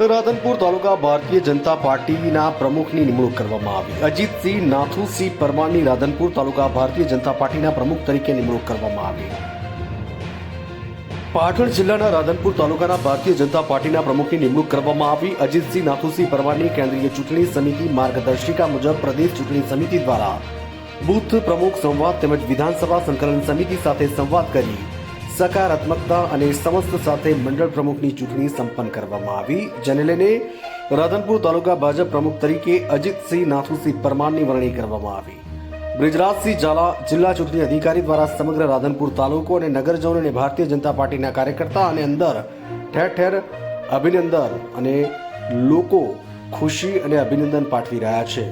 रादनपुर taluka Bharatiya Janata party की ना प्रमुख ने निमणूक કરવામાં આવી अजीत जी नाथूसी परवानी रादनपुर तालुका भारतीय जनता पार्टी ना प्रमुख તરીકે નિમणूक કરવામાં આવી પાટણ જિલ્લાના રાदनપુર તાલુકાના ભારતીય જનતા પાર્ટીના પ્રમુખની નિમणूक કરવામાં આવી અજીતજી નાથુસી પરવાની કેન્દ્રીય ચૂંટણી સમિતિ માર્ગદર્શિકા મુજબ પ્રદીપ ચૂંટણી સમિતિ દ્વારા बूथ પ્રમુખ સંવાદ તેમજ વિધાનસભા સંકલન સમિતિ સાથે સંવાદ કરી સકારાત્મકતા અને સમસ્ત સાથે મંડળ પ્રમુખની ચૂંટણી સંપન્ન કરવામાં આવી જેને લઈને રાધનપુર તાલુકા ભાજપ પ્રમુખ તરીકે અજીતસિંહ નાથુસિંહ પરમારની વરણી કરવામાં આવી બ્રિજરાજસિંહ ઝાલા જિલ્લા ચૂંટણી અધિકારી દ્વારા સમગ્ર રાધનપુર તાલુકો અને નગરજનો અને ભારતીય જનતા પાર્ટીના કાર્યકર્તા અને અંદર ઠેર ઠેર અભિનંદન અને લોકો ખુશી અને અભિનંદન પાઠવી રહ્યા છે